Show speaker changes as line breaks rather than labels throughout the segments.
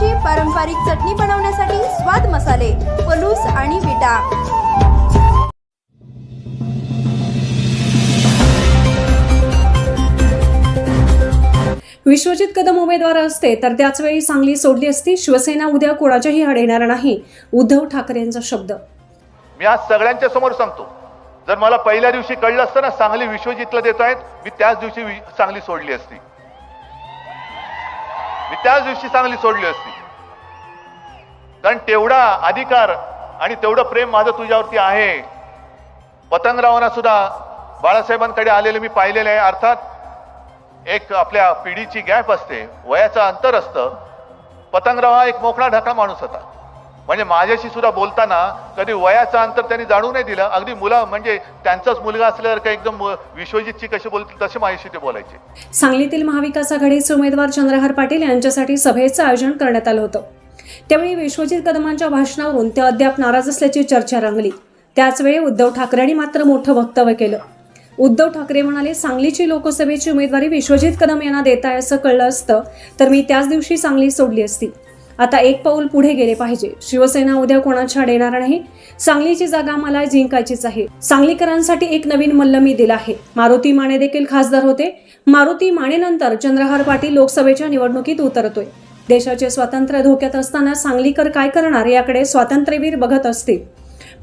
चवीची पारंपरिक चटणी बनवण्यासाठी स्वाद मसाले पलूस आणि विटा.
विश्वजित कदम उमेदवार असते तर त्याच वेळी सांगली सोडली असती शिवसेना उद्या कोणाच्याही हाड येणार नाही उद्धव ठाकरेंचा शब्द.
मी आज सगळ्यांच्या समोर सांगतो. जर मला पहिल्या दिवशी कळलं असतं ना सांगली विश्वजितला देत आहेत मी त्याच दिवशी सांगली सोडली असती. मी त्याच दिवशी सांगली सोडली असती. कारण तेवढा अधिकार आणि तेवढं प्रेम माझं तुझ्यावरती आहे. पतंगरावांना सुद्धा बाळासाहेबांकडे आलेले मी पाहिलेले आहे. अर्थात एक आपल्या पिढीची गॅप असते. वयाचं अंतर असतं. पतंगराव हा एक मोकळा ढाका माणूस होता. म्हणजे माझ्याशी सुद्धा बोलताना कधी वयाचं अंतर त्यांनी जाणू नाही दिलं. अगदी मुलं म्हणजे त्यांचाच मुलगा असल्यासारखं एकदम विश्वजितची कशी बोलतील तसे माझ्याशी ते बोलायचे.
सांगलीतील महाविकास आघाडीचे उमेदवार चंद्रहार पाटील यांच्यासाठी सभेचं आयोजन करण्यात आलं होतं. त्यावेळी विश्वजित कदमांच्या भाषणावरून ते अद्याप नाराज असल्याची चर्चा रंगली. त्याचवेळी उद्धव ठाकरेंनी मात्र मोठं वक्तव्य केलं. उद्धव ठाकरे म्हणाले सांगलीची लोकसभेची उमेदवारी विश्वजित कदम यांना देत आहे असं कळलं असतं तर मी त्याच दिवशी सांगली सोडली असती. आता एक पाऊल पुढे गेले पाहिजे. शिवसेना उद्या कोणाच्या येणार नाही? सांगलीची जागा मला जिंकायचीच आहे. सांगलीकरांसाठी एक नवीन मल्ल मी दिला आहे. मारुती माने देखील खासदार होते. मारुती मानेनंतर चंद्रहार पाटील लोकसभेच्या निवडणुकीत उतरतोय. देशाचे स्वातंत्र्य धोक्यात असताना सांगलीकर काय करणार याकडे स्वातंत्र्यवीर बघत असतील.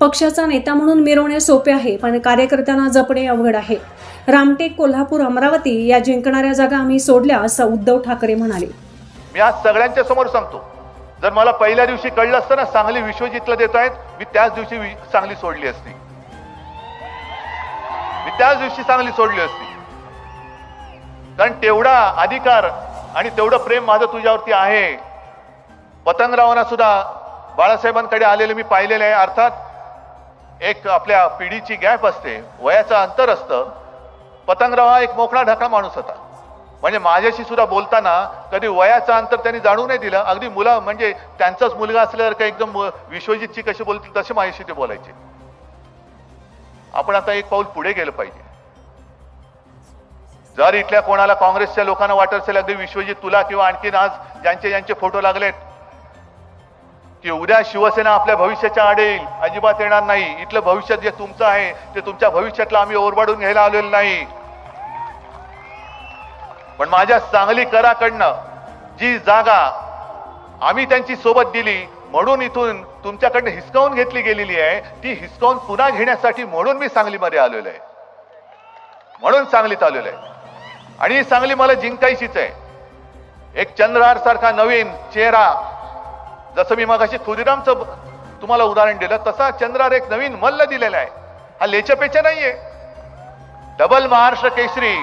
पक्षाचा नेता म्हणून मिरवणे सोपे आहे पण कार्यकर्त्यांना जपणे अवघड आहे. रामटेक कोल्हापूर अमरावती या जिंकणाऱ्या जागा आम्ही सोडल्या असं उद्धव ठाकरे म्हणाले.
मी आज सगळ्यांच्या समोर सांगतो जर मला पहिल्या दिवशी कळलं असतं ना सांगली विश्वजितला देत आहेत मी त्याच दिवशी सांगली सोडली असती. मी त्याच दिवशी सांगली सोडली असती. कारण तेवढा अधिकार आणि तेवढं प्रेम माझं तुझ्यावरती आहे. पतंगरावांना सुद्धा बाळासाहेबांकडे आलेले मी पाहिलेले आहे. अर्थात एक आपल्या पिढीची गॅप असते. वयाचं अंतर असतं. पतंगराव हा एक मोकळा ढाकळा माणूस होता. म्हणजे माझ्याशी सुद्धा बोलताना कधी वयाचं अंतर त्यांनी जाणू नाही दिलं. अगदी मुलं म्हणजे त्यांचाच मुलगा असल्यासारखं एकदम विश्वजितची कशी बोलतील तसे माझ्याशी ते बोलायचे. आपण आता एक पाऊल पुढे गेलं पाहिजे. जर इथल्या कोणाला काँग्रेसच्या लोकांना वाटत असेल अगदी विश्वजित तुला किंवा आणखीन आज ज्यांचे ज्यांचे फोटो लागलेत की उद्या शिवसेना आपल्या भविष्याच्या आड येईल अजिबात येणार नाही. इथलं भविष्य जे तुमचं आहे ते तुमच्या भविष्यातलं आम्ही ओरबाडून घ्यायला आलेलो नाही. पण माझ्या सांगली कराकडनं जी जागा आम्ही त्यांची सोबत दिली म्हणून इथून तुमच्याकडनं हिसकावून घेतली गेलेली आहे ती हिसकावून पुन्हा घेण्यासाठी म्हणून मी सांगलीमध्ये आलेलो आहे. म्हणून सांगलीत आलेलो आहे. आणि ही सांगली मला जिंकायचीच आहे. एक चंद्रहार सारखा नवीन चेहरा जसं मी मगाशी खुदिरामचं तुम्हाला उदाहरण दिलं तसा चंद्रहार एक नवीन मल्ल दिलेला आहे. हा लेचपेचा नाहीये. डबल महाराष्ट्र केसरी